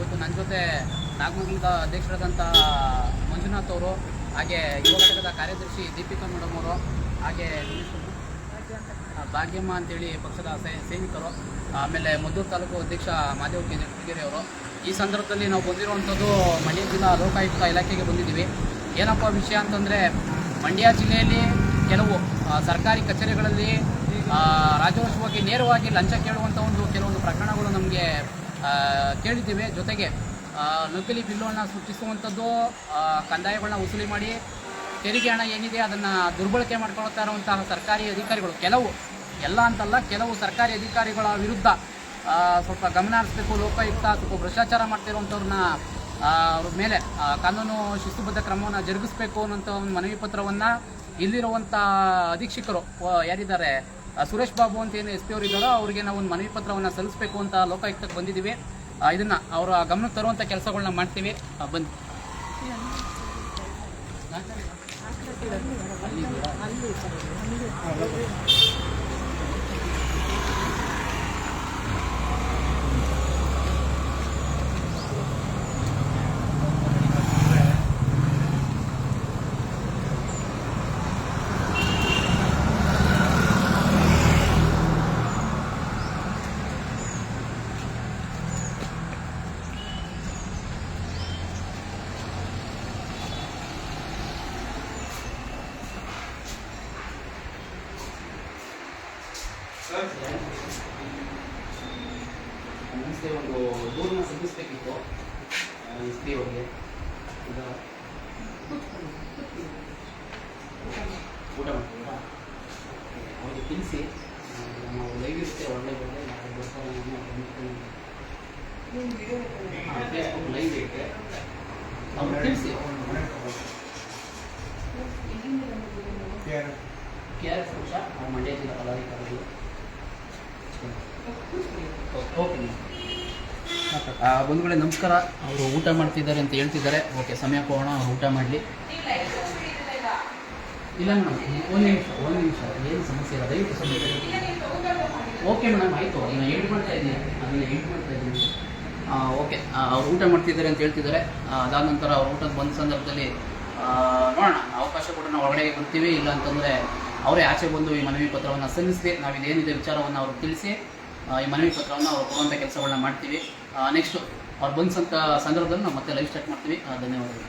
ಮತ್ತು ನಾಗಮಂಗಲದ ಅಧ್ಯಕ್ಷರಾದಂಥ ಮಂಜುನಾಥ್ ಅವರು, ಹಾಗೆ ಯುವ ಘಟಕದ ಕಾರ್ಯದರ್ಶಿ ದೀಪಿಕಾ ಮೇಡಮ್ ಅವರು, ಹಾಗೆ ಭಾಗ್ಯಮ್ಮ ಅಂತೇಳಿ ಪಕ್ಷದ ಸೈನಿಕರು, ಆಮೇಲೆ ಮದ್ದೂರು ತಾಲೂಕು ಅಧ್ಯಕ್ಷ ಮಾದೇವ್ ಕಿಡಿಗೇರಿ ಅವರು. ಈ ಸಂದರ್ಭದಲ್ಲಿ ನಾವು ಬಂದಿರುವಂಥದ್ದು ಮಂಡ್ಯ ಜಿಲ್ಲಾ ಲೋಕಾಯುಕ್ತ ಇಲಾಖೆಗೆ ಬಂದಿದ್ದೀವಿ. ಏನಪ್ಪ ವಿಷಯ ಅಂತಂದರೆ, ಮಂಡ್ಯ ಜಿಲ್ಲೆಯಲ್ಲಿ ಕೆಲವು ಸರ್ಕಾರಿ ಕಚೇರಿಗಳಲ್ಲಿ ರಾಜವಂಶವಾಗಿ ನೇರವಾಗಿ ಲಂಚ ಕೇಳುವಂಥ ಒಂದು ಕೆಲವೊಂದು ಪ್ರಕರಣಗಳು ನಮಗೆ ಕೇಳಿದ್ದೀವಿ. ಜೊತೆಗೆ ನಕಲಿ ಬಿಲ್ಲುಗಳನ್ನ ಸೃಷ್ಟಿಸುವಂಥದ್ದು ಕಂದಾಯಗಳನ್ನ ವಸೂಲಿ ಮಾಡಿ, ತೆರಿಗೆ ಹಣ ಏನಿದೆ ಅದನ್ನು ದುರ್ಬಳಕೆ ಮಾಡ್ಕೊಳ್ತಾ ಇರುವಂತಹ ಸರ್ಕಾರಿ ಅಧಿಕಾರಿಗಳು, ಕೆಲವು, ಎಲ್ಲ ಅಂತಲ್ಲ, ಕೆಲವು ಸರ್ಕಾರಿ ಅಧಿಕಾರಿಗಳ ವಿರುದ್ಧ ಸ್ವಲ್ಪ ಗಮನ ಹರಿಸಬೇಕು, ಲೋಕಾಯುಕ್ತ ಸ್ವಲ್ಪ ಭ್ರಷ್ಟಾಚಾರ ಮಾಡ್ತಿರುವಂಥವ್ರನ್ನ ಅವ್ರ ಮೇಲೆ ಕಾನೂನು ಶಿಸ್ತುಬದ್ಧ ಕ್ರಮವನ್ನು ಜರುಗಿಸಬೇಕು ಅನ್ನೋಂಥ ಒಂದು ಮನವಿ ಪತ್ರವನ್ನು ಇಲ್ಲಿರುವಂಥ ಅಧೀಕ್ಷಕರು ಯಾರಿದ್ದಾರೆ ಸುರೇಶ್ ಬಾಬು ಅಂತ ಏನು ಎಸ್ ಪಿ ಅವರು ಇದ್ದಾರೋ ಅವರಿಗೆ ನಾವು ಒಂದು ಮನವಿ ಪತ್ರವನ್ನು ಸಲ್ಲಿಸಬೇಕು ಅಂತ ಲೋಕಾಯುಕ್ತಕ್ಕೆ ಬಂದಿದ್ದೀವಿ ಇದನ್ನ ಅವರ ಗಮನಕ್ಕೆ ತರುವಂಥ ಕೆಲಸಗಳನ್ನ ಮಾಡ್ತೀವಿ ಆ, ಬನ್ನಿ ನಮಸ್ತೆ ಒಂದು ದೂರನ್ನ ಸಲ್ಲಿಸ್ಬೇಕಿತ್ತು ಎಸ್ ಪಿ ಅವ್ರಿಗೆ ಈಗ ಊಟ ಮಾಡ್ತೀರಾ ಅವ್ರಿಗೆ ತಿಳಿಸಿ ನಾವು ಲೈವ್ ಇರುತ್ತೆ ಒಳ್ಳೆ ಒಳ್ಳೆ ನಾವು ಬರ್ತಾರೆ ಫೇಸ್ಬುಕ್ ಲೈವ್ ಇರುತ್ತೆ ಅವ್ರು ತಿಳಿಸಿ ಕೆ ಆರ್ ಎಸ್ ಪಕ್ಷ ನಾವು ಮಂಡ್ಯ ಜಿಲ್ಲಾ ಪದಾಧಿಕಾರಿಗಳು ಓಕೆ ಬಂಧುಗಳೇ ನಮಸ್ಕಾರ, ಅವರು ಊಟ ಮಾಡ್ತಿದ್ದಾರೆ ಅಂತ ಹೇಳ್ತಿದ್ದಾರೆ. ಓಕೆ, ಸಮಯ ಹೋಗೋಣ ಅವ್ರು ಊಟ ಮಾಡಲಿ. ಇಲ್ಲ ಮೇಡಮ್, ಒಂದು ನಿಮಿಷ ಒಂದು ನಿಮಿಷ. ಏನು ಸಮಸ್ಯೆ ಇಲ್ಲ, ದಯವಿಟ್ಟು ಸಮಯ ಓಕೆ ಮೇಡಮ್, ಆಯಿತು. ಅದನ್ನು ಏಟ್ ಮಾಡ್ತಾ ಇದ್ದೀನಿ. ಅದನ್ನು ಏಟ್ ಮಾಡ್ತಾ ಇದ್ದೀನಿ. ಓಕೆ. ಅವ್ರು ಊಟ ಮಾಡ್ತಿದ್ದಾರೆ ಅಂತ ಹೇಳ್ತಿದ್ದಾರೆ. ಅದಾದ ನಂತರ ಅವ್ರು ಊಟದ ಬಂದ ಸಂದರ್ಭದಲ್ಲಿ ನೋಡೋಣ, ಅವಕಾಶ ಕೂಡ ನಾವು ಒಳಗಡೆ ಬರ್ತೀವಿ. ಇಲ್ಲ ಅಂತಂದರೆ ಅವರೇ ಆಚೆ ಬಂದು ಈ ಮನವಿ ಪತ್ರವನ್ನು ಸಲ್ಲಿಸಿ ನಾವು ಇದೇನಿದೆ ವಿಚಾರವನ್ನು ಅವ್ರಿಗೆ ತಿಳಿಸಿ ಈ ಮನವಿ ಪತ್ರವನ್ನು ಅವ್ರು ಕೊಡುವಂಥ ಕೆಲಸಗಳನ್ನ ಮಾಡ್ತೀವಿ. ನೆಕ್ಸ್ಟ್ ಅವ್ರು ಬಂದಂಥ ಸಂದರ್ಭದಲ್ಲಿ ನಾವು ಮತ್ತೆ ಲೈವ್ ಸ್ಟಾರ್ಟ್ ಮಾಡ್ತೀವಿ. ಧನ್ಯವಾದಗಳು.